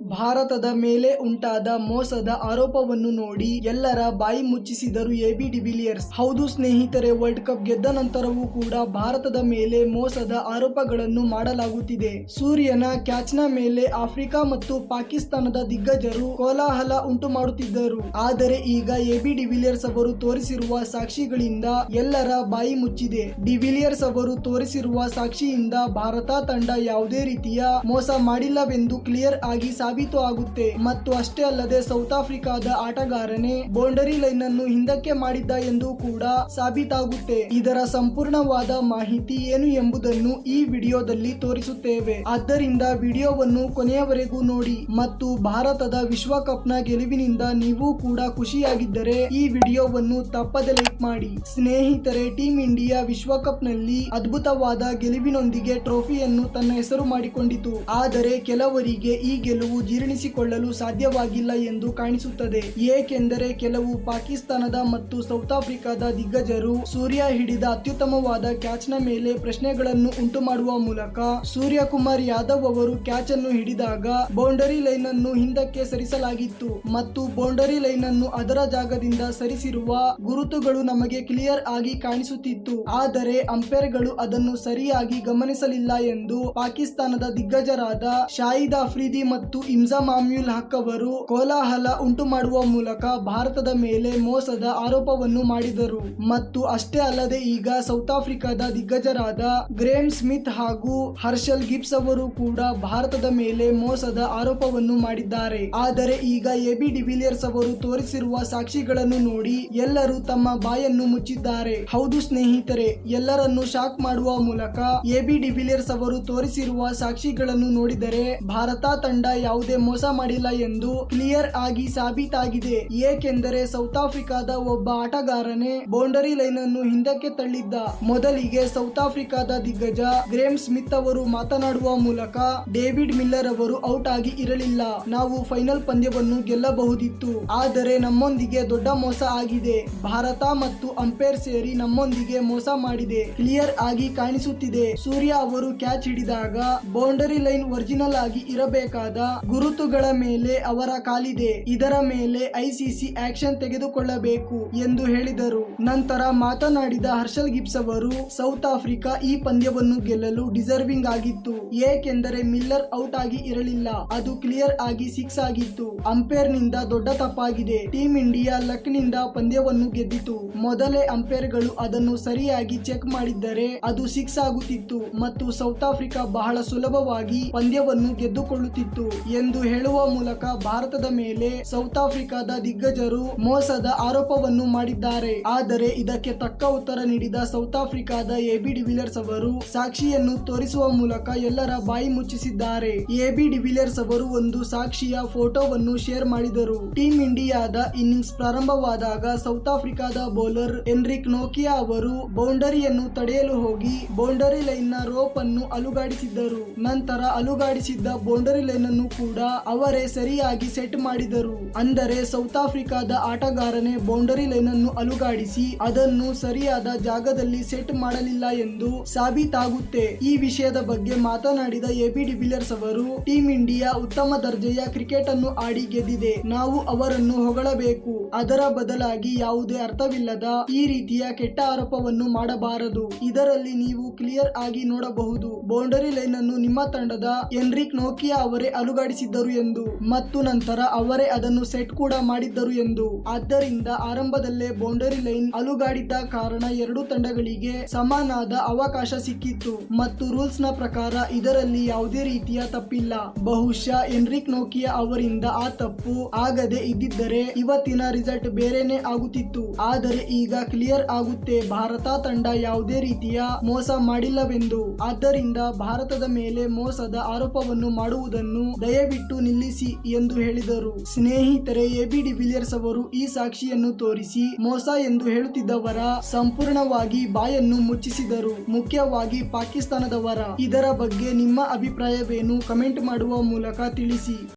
ಭಾರತದ ಮೇಲೆ ಉಂಟಾದ ಮೋಸದ ಆರೋಪವನ್ನು ನೋಡಿ ಎಲ್ಲರ ಬಾಯಿ ಮುಚ್ಚಿಸಿದರು ಎಬಿ ಡಿವಿಲಿಯರ್ಸ್ ಹೌದು ಸ್ನೇಹಿತರೆ ವರ್ಲ್ಡ್ ಕಪ್ ಗೆದ್ದ ನಂತರವೂ ಕೂಡ ಭಾರತದ ಮೇಲೆ ಮೋಸದ ಆರೋಪಗಳನ್ನು ಮಾಡಲಾಗುತ್ತಿದೆ. ಸೂರ್ಯನ ಕ್ಯಾಚ್ನ ಮೇಲೆ ಆಫ್ರಿಕಾ ಮತ್ತು ಪಾಕಿಸ್ತಾನದ ದಿಗ್ಗಜರು ಕೋಲಾಹಲ ಉಂಟು ಮಾಡುತ್ತಿದ್ದರು ಆದರೆ ಈಗ ಎಬಿ ಡಿವಿಲಿಯರ್ಸ್ ಅವರು ತೋರಿಸಿರುವ ಸಾಕ್ಷಿಗಳಿಂದ ಎಲ್ಲರ ಬಾಯಿ ಮುಚ್ಚಿದೆ. ಡಿವಿಲಿಯರ್ಸ್ ಅವರು ತೋರಿಸಿರುವ ಸಾಕ್ಷಿಯಿಂದ ಭಾರತ ತಂಡ ಯಾವುದೇ ರೀತಿಯ ಮೋಸ ಮಾಡಿಲ್ಲವೆಂದು ಕ್ಲಿಯರ್ ಆಗಿ ಸಾಬೀತು ಆಗುತ್ತೆ. ಮತ್ತು ಅಷ್ಟೇ ಅಲ್ಲದೆ ಸೌತ್ ಆಫ್ರಿಕಾದ ಆಟಗಾರನೇ ಬೌಂಡರಿ ಲೈನ್ ಅನ್ನು ಹಿಂದಕ್ಕೆ ಮಾಡಿದ್ದ ಎಂದು ಕೂಡ ಸಾಬೀತಾಗುತ್ತೆ. ಇದರ ಸಂಪೂರ್ಣವಾದ ಮಾಹಿತಿ ಏನು ಎಂಬುದನ್ನು ಈ ವಿಡಿಯೋದಲ್ಲಿ ತೋರಿಸುತ್ತೇವೆ. ಆದ್ದರಿಂದ ವಿಡಿಯೋವನ್ನು ಕೊನೆಯವರೆಗೂ ನೋಡಿ. ಮತ್ತು ಭಾರತದ ವಿಶ್ವಕಪ್ನ ಗೆಲುವಿನಿಂದ ನೀವು ಕೂಡ ಖುಷಿಯಾಗಿದ್ದರೆ ಈ ವಿಡಿಯೋವನ್ನು ತಪ್ಪದೆ ಲೈಕ್ ಮಾಡಿ. ಸ್ನೇಹಿತರೆ ಟೀಂ ಇಂಡಿಯಾ ವಿಶ್ವಕಪ್ನಲ್ಲಿ ಅದ್ಭುತವಾದ ಗೆಲುವಿನೊಂದಿಗೆ ಟ್ರೋಫಿಯನ್ನು ತನ್ನ ಹೆಸರು ಮಾಡಿಕೊಂಡಿತು. ಆದರೆ, ಕೆಲವರಿಗೆ ಈ ಗೆಲುವು ಜೀರ್ಣಿಸಿಕೊಳ್ಳಲು ಸಾಧ್ಯವಾಗಿಲ್ಲ ಎಂದು ಕಾಣಿಸುತ್ತದೆ. ಏಕೆಂದರೆ ಕೆಲವು ಪಾಕಿಸ್ತಾನದ ಮತ್ತು ಸೌತ್ ಆಫ್ರಿಕಾದ ದಿಗ್ಗಜರು ಸೂರ್ಯ ಹಿಡಿದ ಅತ್ಯುತ್ತಮವಾದ ಕ್ಯಾಚ್ನ ಮೇಲೆ ಪ್ರಶ್ನೆಗಳನ್ನು ಉಂಟು ಮಾಡುವ ಮೂಲಕ ಸೂರ್ಯಕುಮಾರ್ ಯಾದವ್ ಅವರು ಕ್ಯಾಚ್ ಅನ್ನು ಹಿಡಿದಾಗ ಬೌಂಡರಿ ಲೈನ್ ಅನ್ನು ಹಿಂದಕ್ಕೆ ಸರಿಸಲಾಗಿತ್ತು ಮತ್ತು ಬೌಂಡರಿ ಲೈನ್ ಅನ್ನು ಅದರ ಜಾಗದಿಂದ ಸರಿಸಿರುವ ಗುರುತುಗಳು ನಮಗೆ ಕ್ಲಿಯರ್ ಆಗಿ ಕಾಣಿಸುತ್ತಿತ್ತು. ಆದರೆ ಅಂಪೈರ್ಗಳು ಅದನ್ನು ಸರಿಯಾಗಿ ಗಮನಿಸಲಿಲ್ಲ ಎಂದು ಪಾಕಿಸ್ತಾನದ ದಿಗ್ಗಜರಾದ ಶಾಹಿದ್ ಅಫ್ರಿದಿ ಮತ್ತು ಇಮ್ಜಾಮ್ ಮಾಮ್ಯುಲ್ ಹಕ್ ಅವರು ಕೋಲಾಹಲ ಉಂಟು ಮಾಡುವ ಮೂಲಕ ಭಾರತದ ಮೇಲೆ ಮೋಸದ ಆರೋಪವನ್ನು ಮಾಡಿದರು. ಮತ್ತು ಅಷ್ಟೇ ಅಲ್ಲದೆ ಈಗ ಸೌತ್ ಆಫ್ರಿಕಾದ ದಿಗ್ಗಜರಾದ ಗ್ರೇಮ್ ಸ್ಮಿತ್ ಹಾಗೂ ಹರ್ಷಲ್ ಗಿಬ್ಸ್ ಅವರು ಕೂಡ ಭಾರತದ ಮೇಲೆ ಮೋಸದ ಆರೋಪವನ್ನು ಮಾಡಿದ್ದಾರೆ. ಆದರೆ ಈಗ ಎಬಿ ಡಿವಿಲಿಯರ್ಸ್ ಅವರು ತೋರಿಸಿರುವ ಸಾಕ್ಷಿಗಳನ್ನು ನೋಡಿ ಎಲ್ಲರೂ ತಮ್ಮ ಬಾಯನ್ನು ಮುಚ್ಚಿದ್ದಾರೆ. ಹೌದು ಸ್ನೇಹಿತರೆ, ಎಲ್ಲರನ್ನು ಶಾಕ್ ಮಾಡುವ ಮೂಲಕ ಎಬಿ ಡಿವಿಲಿಯರ್ಸ್ ಅವರು ತೋರಿಸಿರುವ ಸಾಕ್ಷಿಗಳನ್ನು ನೋಡಿದರೆ ಭಾರತ ತಂಡ ಯಾವುದೇ ಮೋಸ ಮಾಡಿಲ್ಲ ಎಂದು ಕ್ಲಿಯರ್ ಆಗಿ ಸಾಬೀತಾಗಿದೆ. ಏಕೆಂದರೆ ಸೌತ್ ಆಫ್ರಿಕಾದ ಒಬ್ಬ ಆಟಗಾರನೇ ಬೌಂಡರಿ ಲೈನ್ ಅನ್ನು ಹಿಂದಕ್ಕೆ ತಳ್ಳಿದ್ದ. ಮೊದಲಿಗೆ ಸೌತ್ ಆಫ್ರಿಕಾದ ದಿಗ್ಗಜ ಗ್ರೇಮ್ ಸ್ಮಿತ್ ಅವರು ಮಾತನಾಡುವ ಮೂಲಕ ಡೇವಿಡ್ ಮಿಲ್ಲರ್ ಅವರು ಔಟ್ ಆಗಿ ಇರಲಿಲ್ಲ. ನಾವು ಫೈನಲ್ ಪಂದ್ಯವನ್ನು ಗೆಲ್ಲಬಹುದಿತ್ತು. ಆದರೆ ನಮ್ಮೊಂದಿಗೆ ದೊಡ್ಡ ಮೋಸ ಆಗಿದೆ. ಭಾರತ ಮತ್ತು ಅಂಪೈರ್ ಸೇರಿ ನಮ್ಮೊಂದಿಗೆ ಮೋಸ ಮಾಡಿದೆ. ಕ್ಲಿಯರ್ ಆಗಿ ಕಾಣಿಸುತ್ತಿದೆ. ಸೂರ್ಯ ಅವರು ಕ್ಯಾಚ್ ಹಿಡಿದಾಗ ಬೌಂಡರಿ ಲೈನ್ ಒರಿಜಿನಲ್ ಆಗಿ ಇರಬೇಕಾದ ಗುರುತುಗಳ ಮೇಲೆ ಅವರ ಕಾಲಿದೆ. ಇದರ ಮೇಲೆ ಐಸಿಸಿ ಆಕ್ಷನ್ ತೆಗೆದುಕೊಳ್ಳಬೇಕು ಎಂದು ಹೇಳಿದರು. ನಂತರ ಮಾತನಾಡಿದ ಹರ್ಷಲ್ ಗಿಬ್ಸ್ ಅವರು, ಸೌತ್ ಆಫ್ರಿಕಾ ಈ ಪಂದ್ಯವನ್ನು ಗೆಲ್ಲಲು ಡಿಸರ್ವಿಂಗ್ ಆಗಿತ್ತು. ಏಕೆಂದರೆ ಮಿಲ್ಲರ್ ಔಟ್ ಆಗಿ ಇರಲಿಲ್ಲ. ಅದು ಕ್ಲಿಯರ್ ಆಗಿ ಸಿಕ್ಸ್ ಆಗಿತ್ತು. ಅಂಪೈರ್ನಿಂದ ದೊಡ್ಡ ತಪ್ಪಾಗಿದೆ. ಟೀಂ ಇಂಡಿಯಾ ಲಕ್ನಿಂದ ಪಂದ್ಯವನ್ನು ಗೆದ್ದಿತು. ಮೊದಲೇ ಅಂಪೈರ್ಗಳು ಅದನ್ನು ಸರಿಯಾಗಿ ಚೆಕ್ ಮಾಡಿದ್ದರೆ ಅದು ಸಿಕ್ಸ್ ಆಗುತ್ತಿತ್ತು. ಮತ್ತು ಸೌತ್ ಆಫ್ರಿಕಾ ಬಹಳ ಸುಲಭವಾಗಿ ಪಂದ್ಯವನ್ನು ಗೆದ್ದುಕೊಳ್ಳುತ್ತಿತ್ತು. ಎಂದು ಹೇಳುವ ಮೂಲಕ ಭಾರತದ ಮೇಲೆ ಸೌತ್ ಆಫ್ರಿಕಾದ ದಿಗ್ಗಜರು ಮೋಸದ ಆರೋಪವನ್ನು ಮಾಡಿದ್ದಾರೆ. ಆದರೆ ಇದಕ್ಕೆ ತಕ್ಕ ಉತ್ತರ ನೀಡಿದ ಸೌತ್ ಆಫ್ರಿಕಾದ ಎಬಿ ಡಿವಿಲಿಯರ್ಸ್ ಅವರು ಸಾಕ್ಷಿಯನ್ನು ತೋರಿಸುವ ಮೂಲಕ ಎಲ್ಲರ ಬಾಯಿ ಮುಚ್ಚಿಸಿದ್ದಾರೆ. ಎಬಿ ಡಿವಿಲಿಯರ್ಸ್ ಅವರು ಒಂದು ಸಾಕ್ಷಿಯ ಫೋಟೋವನ್ನು ಶೇರ್ ಮಾಡಿದರು. ಟೀಂ ಇಂಡಿಯಾದ ಇನ್ನಿಂಗ್ಸ್ ಪ್ರಾರಂಭವಾದಾಗ ಸೌತ್ ಆಫ್ರಿಕಾದ ಬೌಲರ್ ಎನ್ರಿಕ್ ನೋಕಿಯಾ ಅವರು ಬೌಂಡರಿಯನ್ನು ತಡೆಯಲು ಹೋಗಿ ಬೌಂಡರಿ ಲೈನ್ನ ರೋಪ್ ಅನ್ನು ಅಲುಗಾಡಿಸಿದ್ದರು. ನಂತರ ಅಲುಗಾಡಿಸಿದ್ದ ಬೌಂಡರಿ ಲೈನ್ ಅನ್ನು ಕೂಡ ಅವರೇ ಸರಿಯಾಗಿ ಸೆಟ್ ಮಾಡಿದರು. ಅಂದರೆ ಸೌತ್ ಆಫ್ರಿಕಾದ ಆಟಗಾರನೇ ಬೌಂಡರಿ ಲೈನ್ ಅನ್ನು ಅಲುಗಾಡಿಸಿ ಅದನ್ನು ಸರಿಯಾದ ಜಾಗದಲ್ಲಿ ಸೆಟ್ ಮಾಡಲಿಲ್ಲ ಎಂದು ಸಾಬೀತಾಗುತ್ತೆ. ಈ ವಿಷಯದ ಬಗ್ಗೆ ಮಾತನಾಡಿದ ಎಬಿ ಡಿವಿಲಿಯರ್ಸ್ ಅವರು, ಟೀಂ ಇಂಡಿಯಾ ಉತ್ತಮ ದರ್ಜೆಯ ಕ್ರಿಕೆಟ್ ಅನ್ನು ಆಡಿ ಗೆದ್ದಿದೆ. ನಾವು ಅವರನ್ನು ಹೊಗಳಬೇಕು. ಅದರ ಬದಲಾಗಿ ಯಾವುದೇ ಅರ್ಥವಿಲ್ಲದ ಈ ರೀತಿಯ ಕೆಟ್ಟ ಆರೋಪವನ್ನು ಮಾಡಬಾರದು. ಇದರಲ್ಲಿ ನೀವು ಕ್ಲಿಯರ್ ಆಗಿ ನೋಡಬಹುದು. ಬೌಂಡರಿ ಲೈನ್ ಅನ್ನು ನಿಮ್ಮ ತಂಡದ ಎನ್ರಿಕ್ ನೋಕಿಯಾ ಅವರೇ ಅಲುಗಾಡಿಸಿದ್ದರು ಎಂದು ಮತ್ತು ನಂತರ ಅವರೇ ಅದನ್ನು ಸೆಟ್ ಕೂಡ ಮಾಡಿದ್ದರು ಎಂದು. ಆದ್ದರಿಂದ ಆರಂಭದಲ್ಲೇ ಬೌಂಡರಿ ಲೈನ್ ಅಲುಗಾಡಿದ್ದ ಕಾರಣ ಎರಡು ತಂಡಗಳಿಗೆ ಸಮಾನಾದ ಅವಕಾಶ ಸಿಕ್ಕಿತ್ತು ಮತ್ತು ರೂಲ್ಸ್ನ ಪ್ರಕಾರ ಇದರಲ್ಲಿ ಯಾವುದೇ ರೀತಿಯ ತಪ್ಪಿಲ್ಲ. ಬಹುಶಃ ಎನ್ರಿಕ್ ನೋಕಿಯಾ ಅವರಿಂದ ಆ ತಪ್ಪು ಆಗದೆ ಇದ್ದಿದ್ದರೆ ಇವತ್ತಿನ ರಿಸಲ್ಟ್ ಬೇರೆನೆ ಆಗುತ್ತಿತ್ತು. ಆದರೆ ಈಗ ಕ್ಲಿಯರ್ ಆಗುತ್ತೆ, ಭಾರತ ತಂಡ ಯಾವುದೇ ರೀತಿಯ ಮೋಸ ಮಾಡಿಲ್ಲವೆಂದು. ಆದ್ದರಿಂದ ಭಾರತದ ಮೇಲೆ ಮೋಸದ ಆರೋಪವನ್ನು ಮಾಡುವುದನ್ನು ದಯವಿಟ್ಟು ನಿಲ್ಲಿಸಿ ಎಂದು ಹೇಳಿದರು. ಸ್ನೇಹಿತರೆ ಎಬಿ ಡಿವಿಲಿಯರ್ಸ್ ಅವರು ಈ ಸಾಕ್ಷಿಯನ್ನು ತೋರಿಸಿ ಮೋಸ ಎಂದು ಹೇಳುತ್ತಿದ್ದವರ ಸಂಪೂರ್ಣವಾಗಿ ಬಾಯನ್ನು ಮುಚ್ಚಿಸಿದರು. ಮುಖ್ಯವಾಗಿ ಪಾಕಿಸ್ತಾನದವರ. ಇದರ ಬಗ್ಗೆ ನಿಮ್ಮ ಅಭಿಪ್ರಾಯವೇನು? ಕಮೆಂಟ್ ಮಾಡುವ ಮೂಲಕ ತಿಳಿಸಿ.